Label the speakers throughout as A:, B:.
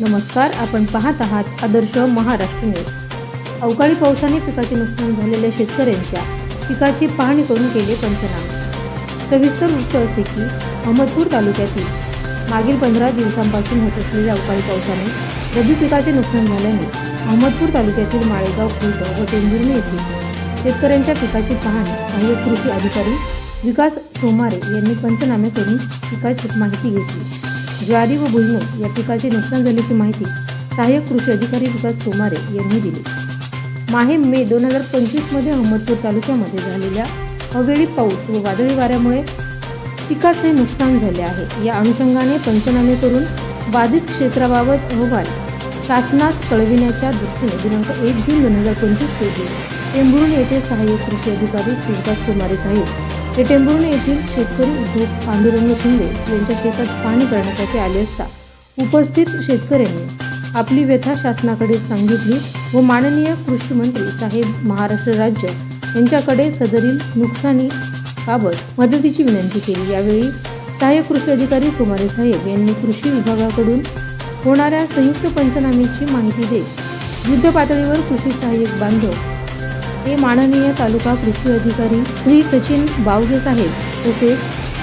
A: नमस्कार आपण पाहत आहात आदर्श महाराष्ट्र न्यूज. अवकाळी पावसाने पिकाचे नुकसान झालेल्या शेतकऱ्यांच्या पिकाची पाहणी करून केले पंचनामे. सविस्तर वृत्त असे की अहमदपूर तालुक्यातील मागील पंधरा दिवसांपासून होत असलेल्या अवकाळी पावसाने रब्बी पिकाचे नुकसान झाल्याने अहमदपूर तालुक्यातील माळेगाव खुर्द व टेंभुर्णी येथील शेतकऱ्यांच्या पिकाची पाहणी सहाय्यक कृषी अधिकारी विकास सोमारे यांनी पंचनामे करून पिकाची माहिती घेतली. ज्वारी व भुईमूग या पिकाचे नुकसान झाल्याची माहिती सहाय्यक कृषी अधिकारी विकास सोमारे यांनी दिली. माहे मे दोन हजार पंचवीसमध्ये अहमदपूर तालुक्यामध्ये झालेल्या अवेळी पाऊस व वादळी वाऱ्यामुळे पिकाचे नुकसान झाले आहे. या अनुषंगाने पंचनामे करून बाधित क्षेत्राबाबत अहवाल शासनास कळविण्याच्या दृष्टीने दिनांक एक जून दोन हजार पंचवीस रोजी टेंभुर्णी येथे सहाय्यक कृषी अधिकारी श्रीकास विकास सोमारे साहेब ते टेंभुर्णी येथील शेतकरी उद्योग पांडुरंग शिंदे यांच्या शेतात पाहणी करण्यासाठी आले असता उपस्थित शेतकऱ्यांनी आपली व्यथा शासनाकडे सांगितली व माननीय कृषी मंत्री साहेब महाराष्ट्र राज्य यांच्याकडे सदरील नुकसानीबाबत मदतीची विनंती केली. यावेळी सहाय्यक कृषी अधिकारी सोमारे साहेब यांनी कृषी विभागाकडून होणाऱ्या संयुक्त पंचनाम्याची माहिती देत युद्ध पातळीवर कृषी सहाय्यक बांधव हे माननीय तालुका कृषी अधिकारी श्री सचिन बावगे साहेब तसेच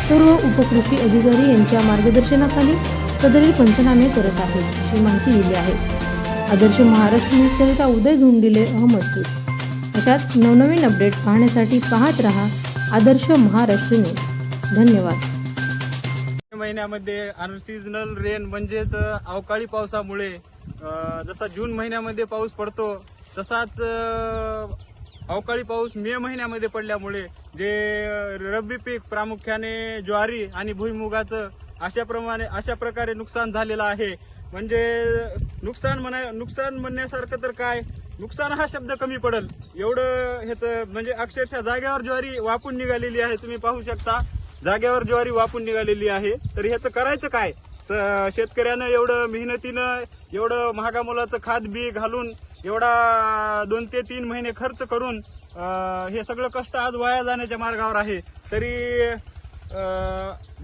A: सर्व उपकृषी अधिकारी यांच्या मार्गदर्शनाखाली सदरील पंचनामे करत आहेत अशी माहिती दिली आहे. आदर्श महाराष्ट्र न्यूजकरिता उदय धुंडिले अहमदपूर अशाच नवनवीन अपडेट पाहण्यासाठी पाहत रहा आदर्श महाराष्ट्र न्यूज. धन्यवाद.
B: महिन्यामध्ये अनसिजनल रेन म्हणजेच अवकाळी पावसामुळे जसा जून महिन्यामध्ये पाऊस पडतो तसाच अवकाळी पाऊस मे महिन्यामध्ये पडल्यामुळे जे रब्बी पीक प्रामुख्याने ज्वारी आणि भुईमुगाचं अशा प्रमाणे अशा प्रकारे नुकसान झालेलं आहे. म्हणजे नुकसान म्हणा नुकसान म्हणण्यासारखं तर काय? नुकसान हा शब्द कमी पडल. एवढं ह्याचं म्हणजे अक्षरशः जाग्यावर ज्वारी वापून निघालेली आहे तुम्ही पाहू शकता. जागेवर ज्वारी वापून निघालेली आहे. तर ह्याचं करायचं काय? स- शेतकऱ्यानं एवढं मेहनतीनं एवढं महागामोलाचं खाद बी घालून एवढा दोन ते तीन महिने खर्च करून हे सगळं कष्ट आज वाया जाण्याच्या मार्गावर आहे. तरी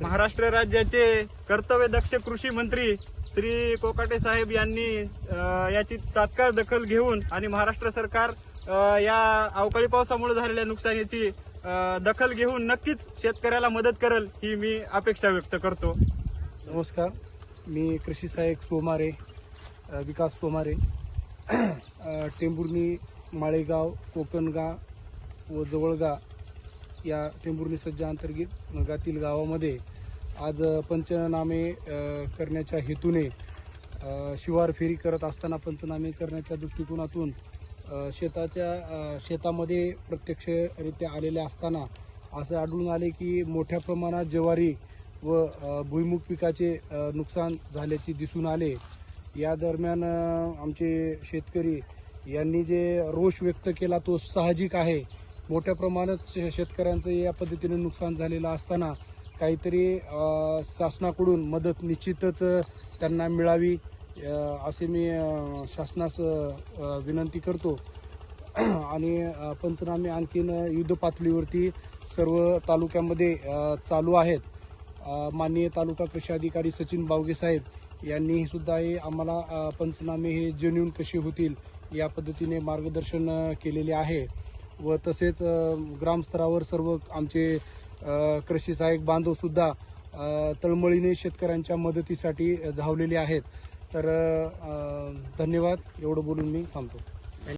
B: महाराष्ट्र राज्याचे कर्तव्यदक्ष कृषी मंत्री श्री कोकाटे साहेब यांनी याची तात्काळ दखल घेऊन आणि महाराष्ट्र सरकार या अवकाळी पावसामुळे झालेल्या नुकसानीची दखल घेऊन नक्कीच शेतकऱ्याला मदत करेल ही मी अपेक्षा व्यक्त करतो.
C: नमस्कार. मी कृषी सहाय्यक सोमारे विकास सोमारे. टेंभुर्णी माळेगाव कोकणगा व जवळगा या टेंभुर्णी सज्जा अंतर्गत गातील गावामध्ये आज पंचनामे करण्याच्या हेतूने शिवार फेरी करत असताना पंचनामे करण्याच्या दृष्टिकोनातून शेताच्या शेतामध्ये प्रत्यक्षरित्या आलेले असताना असं आढळून आले की मोठ्या प्रमाणात ज्वारी व भुईमुग पिकाचे नुकसान झाल्याचे दिसून आले. या दरम्यान आमचे शेतकरी यांनी जे रोष व्यक्त केला तो साहजिक आहे. मोठ्या प्रमाणात शे- शेतकऱ्यांचं या पद्धतीने नुकसान झालेलं असताना काहीतरी शासनाकडून मदत निश्चितच त्यांना मिळावी असे मी शासनास विनंती करतो. आणि पंचनामे आणखीन युद्ध पातळीवरती सर्व तालुक्यामध्ये चालू आहेत. माननीय तालुका कृषी अधिकारी सचिन बावगे साहेब यांनी सुद्धा हे आम्हाला पंचनामे हे जेन्युन कसे होतील या पद्धतीने मार्गदर्शन केलेले आहे. व तसेच ग्रामस्तरावर सर्व आमचे कृषी सहाय्यक बांधव सुद्धा तळमळीने शेतकऱ्यांच्या मदतीसाठी धावलेले आहेत. तर धन्यवाद. एवढं बोलून मी थांबतो.